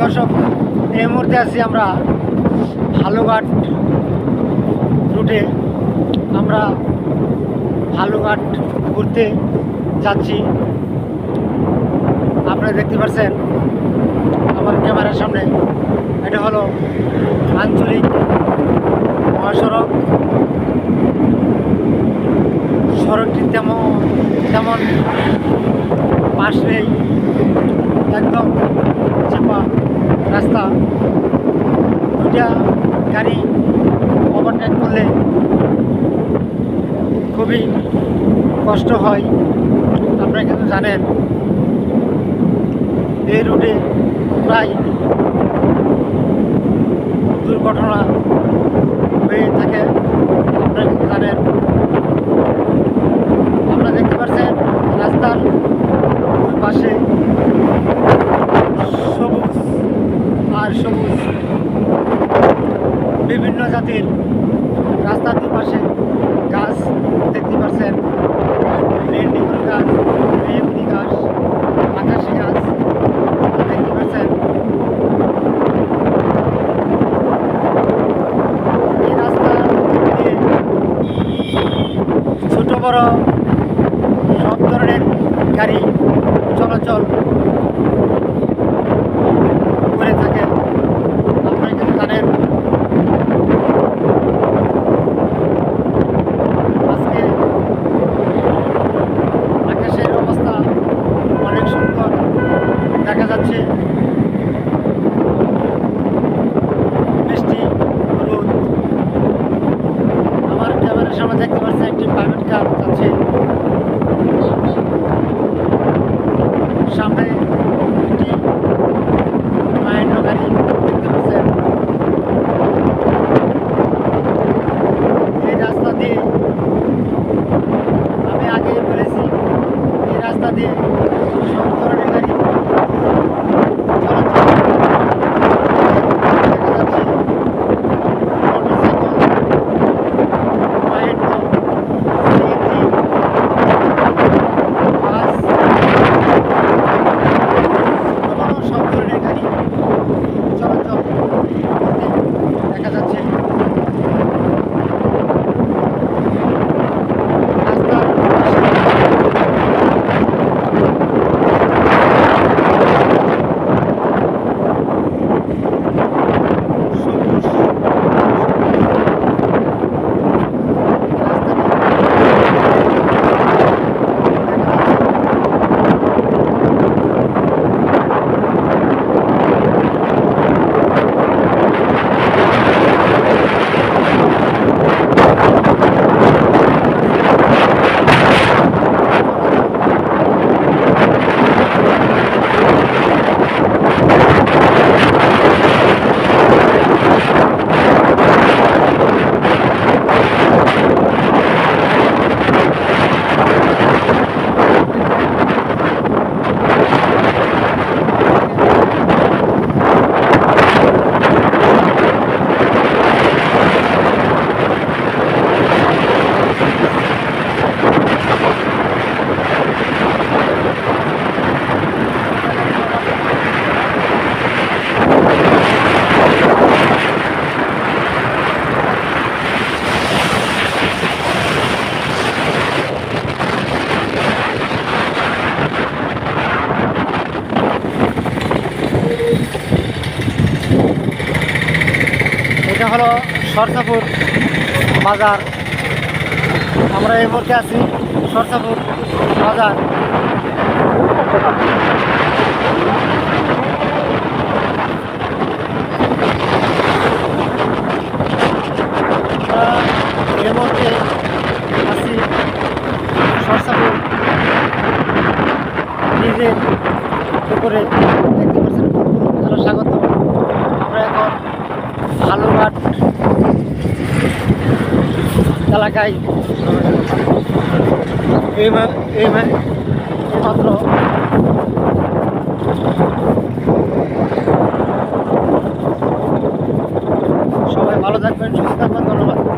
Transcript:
দর্শক, এই মুহূর্তে আছি আমরা হালুঘাট রুটে। আমরা হালুঘাট ঘুরতে যাচ্ছি। আপনারা দেখতে পাচ্ছেন আমার ক্যামেরার সামনে। এটা হলো আঞ্চলিক মহাসড়ক। সড়কটি তেমন তেমন পাশ নেই, একদম চাপা রাস্তা। দুটা গাড়ি ওভারটেক করলে খুবই কষ্ট হয়। আপনারা কিন্তু জানেন, এই রুটে প্রায় দুর্ঘটনা হয়ে থাকে আপনারা কিন্তু জানেন আপনারা দেখতে পাচ্ছেন রাস্তার দুই পাশে সবুজ আর সবুজ বিভিন্ন রাস্তার দুপাশে গাছ দেখতে পাচ্ছেন। লেন্ডিগুলো গাছ গাছ দেখতে পাচ্ছেন। এই রাস্তা ছোট বড় সব ধরনের গাড়ি চলাচল থাকে হলো সরসাপুর বাজার। আমরা এই মুহূর্তে আছি সরসাপুর বাজার আমরা এই মুহূর্তে আছি সরসাপুর নিজের উপরে দেখতে পাচ্ছেন আপনারা স্বাগত আমরা এখন আলুঘাট এলাকায়। এই মাত্র